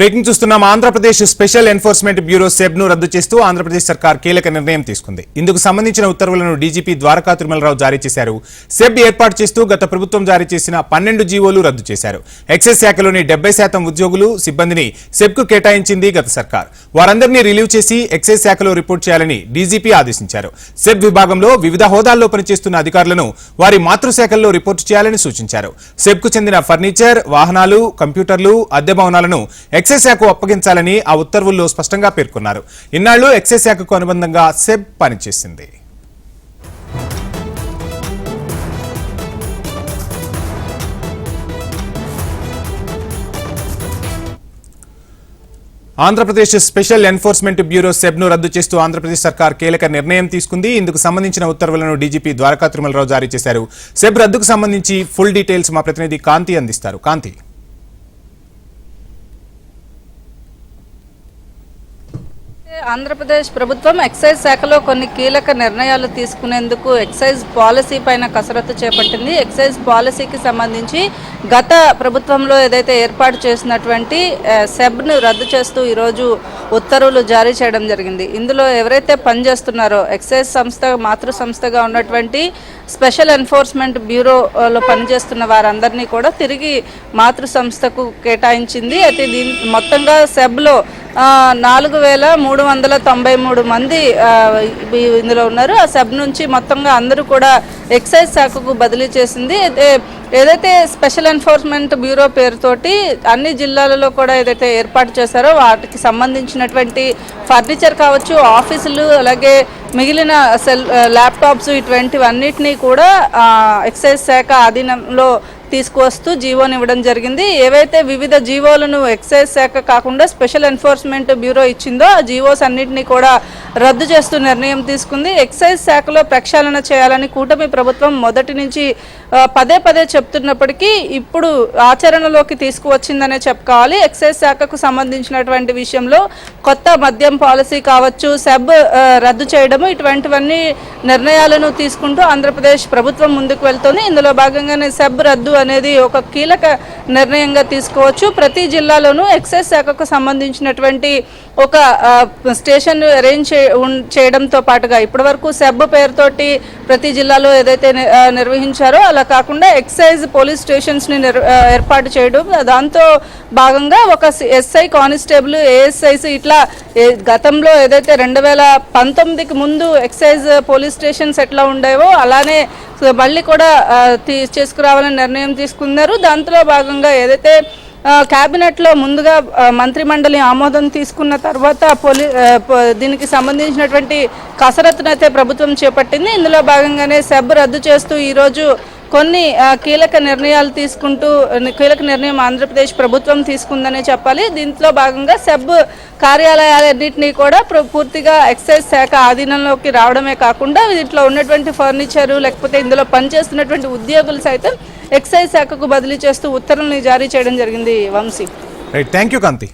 Breaking చూస్తున్నాం. Andhra Pradesh special enforcement bureau సెబ్ను రద్దు చేస్తూ ఆంధ్రప్రదేశ్ సర్కార్ కీలక నిర్ణయం తీసుకుంది. ఇందుకు సంబంధించిన ఉత్తర్వులను డీజీపీ ద్వారకా తిరుమలరావు జారీ చేశారు. సెబ్ ఏర్పాటు చేస్తూ గత ప్రభుత్వం జారీ చేసిన పన్నెండు జీవోలు రద్దు చేశారు. ఎక్సైజ్ శాఖలోని డెబ్బై శాతం ఉద్యోగులు సిబ్బందిని సెబ్కు కేటాయించింది గత సర్కార్. వారందరినీ రిలీవ్ చేసి ఎక్సైజ్ శాఖలో రిపోర్ట్ చేయాలని డీజీపీ ఆదేశించారు. సెబ్ విభాగంలో వివిధ హోదాల్లో పనిచేస్తున్న అధికారులను వారి మాతృశాఖల్లో రిపోర్టు చేయాలని సూచించారు. సెబ్కు చెందిన ఫర్నిచర్ వాహనాలు కంప్యూటర్లు అద్దె భవనాలను ఎక్స్ ఎక్సైజ్ శాఖకు అప్పగించాలని ఆ ఉత్తర్వుల్లో స్పష్టంగా పేర్కొన్నారు. ఇన్నాళ్ళు ఎక్సైజ్ శాఖకు అనుబంధంగా సెబ్ పనిచేసింది. ఆంధ్రప్రదేశ్ స్పెషల్ ఎన్ఫోర్స్మెంట్ బ్యూరో సెబ్ను రద్దు చేస్తూ ఆంధ్రప్రదేశ్ సర్కార్ కీలక నిర్ణయం తీసుకుంది. ఇందుకు సంబంధించిన ఉత్తర్వులను డీజీపీ ద్వారకా తిరుమలరావు జారీ చేశారు. సెబ్ రద్దుకు సంబంధించి ఫుల్ డీటెయిల్స్ మా ప్రతినిధి కాంతి అందిస్తారు. కాంతి. ఆంధ్రప్రదేశ్ ప్రభుత్వం ఎక్సైజ్ శాఖలో కొన్ని కీలక నిర్ణయాలు తీసుకునేందుకు ఎక్సైజ్ పాలసీ పైన కసరత్తు చేపట్టింది. ఎక్సైజ్ పాలసీకి సంబంధించి గత ప్రభుత్వంలో ఏదైతే ఏర్పాటు చేసినటువంటి సెబ్ను రద్దు చేస్తూ ఈరోజు ఉత్తర్వులు జారీ చేయడం జరిగింది. ఇందులో ఎవరైతే పనిచేస్తున్నారో ఎక్సైజ్ సంస్థ మాతృ సంస్థగా ఉన్నటువంటి స్పెషల్ ఎన్ఫోర్స్మెంట్ బ్యూరోలో పనిచేస్తున్న వారందరినీ కూడా తిరిగి మాతృ సంస్థకు కేటాయించింది. అయితే దీని మొత్తంగా సెబ్లో నాలుగు వేల మూడు వందల తొంభై మూడు మంది ఇందులో ఉన్నారు. ఆ సబ్ నుంచి మొత్తంగా అందరూ కూడా ఎక్సైజ్ శాఖకు బదిలీ చేసింది. అయితే ఏదైతే స్పెషల్ ఎన్ఫోర్స్మెంట్ బ్యూరో పేరుతోటి అన్ని జిల్లాలలో కూడా ఏదైతే ఏర్పాటు చేశారో వాటికి సంబంధించినటువంటి ఫర్నిచర్ కావచ్చు ఆఫీసులు అలాగే మిగిలిన సెల్ ల్యాప్టాప్స్ ఇటువంటివన్నిటినీ కూడా ఎక్సైజ్ శాఖ ఆధీనంలో తీసుకువస్తూ జీవోని ఇవ్వడం జరిగింది. ఏవైతే వివిధ జీవోలను ఎక్సైజ్ శాఖ కాకుండా స్పెషల్ ఎన్ఫోర్స్మెంట్ బ్యూరో ఇచ్చిందో ఆ జీవోస్ అన్నింటినీ కూడా రద్దు చేస్తూ నిర్ణయం తీసుకుంది. ఎక్సైజ్ శాఖలో ప్రక్షాళన చేయాలని కూటమి ప్రభుత్వం మొదటి నుంచి పదే పదే చెప్తున్నప్పటికీ ఇప్పుడు ఆచరణలోకి తీసుకువచ్చిందనే చెప్పుకోవాలి. ఎక్సైజ్ శాఖకు సంబంధించినటువంటి విషయంలో కొత్త మద్యం పాలసీ కావచ్చు సెబ్ రద్దు చేయడము ఇటువంటివన్నీ నిర్ణయాలను తీసుకుంటూ ఆంధ్రప్రదేశ్ ప్రభుత్వం ముందుకు వెళ్తోంది. ఇందులో భాగంగానే సెబ్ రద్దు అనేది ఒక కీలక నిర్ణయంగా తీసుకోవచ్చు. ప్రతి జిల్లాలోనూ ఎక్సైజ్ శాఖకు సంబంధించినటువంటి ఒక స్టేషన్ అరేంజ్ చేయడంతో పాటుగా ఇప్పటివరకు సెబ్ పేరుతోటి ప్రతి జిల్లాలో ఏదైతే నిర్వహించారో అలా కాకుండా ఎక్సైజ్ పోలీస్ స్టేషన్స్ని ఏర్పాటు చేయడం దాంతో భాగంగా ఒక ఎస్ఐ కానిస్టేబుల్ ఏఎస్ఐస్ ఇట్లా గతంలో ఏదైతే రెండు వేల పంతొమ్మిదికి ముందు ఎక్సైజ్ పోలీస్ స్టేషన్స్ ఎట్లా ఉండేవో అలానే మళ్ళీ కూడా తీసుకురావాలని చేసుకురావాలని నిర్ణయం తీసుకున్నారు. దాంట్లో భాగంగా ఏదైతే క్యాబినెట్లో ముందుగా మంత్రి మంత్రిమండలి ఆమోదం తీసుకున్న తర్వాత పోలీ దీనికి సంబంధించినటువంటి కసరత్తును అయితే ప్రభుత్వం చేపట్టింది. ఇందులో భాగంగానే సెబ్ రద్దు చేస్తూ ఈరోజు కొన్ని కీలక నిర్ణయాలు తీసుకుంటూ కీలక నిర్ణయం ఆంధ్రప్రదేశ్ ప్రభుత్వం తీసుకుందనే చెప్పాలి. దీంట్లో భాగంగా సెబ్ కార్యాలయాలన్నింటినీ కూడా ప్ర- పూర్తిగా ఎక్సైజ్ శాఖ ఆధీనంలోకి రావడమే కాకుండా దీంట్లో ఉన్నటువంటి ఫర్నిచరు లేకపోతే ఇందులో పనిచేస్తున్నటువంటి ఉద్యోగులు సైతం ఎక్సైజ్ శాఖకు బదిలీ చేస్తూ ఉత్తర్వుల్ని జారీ చేయడం జరిగింది Vamshi. Right thank you Kanthi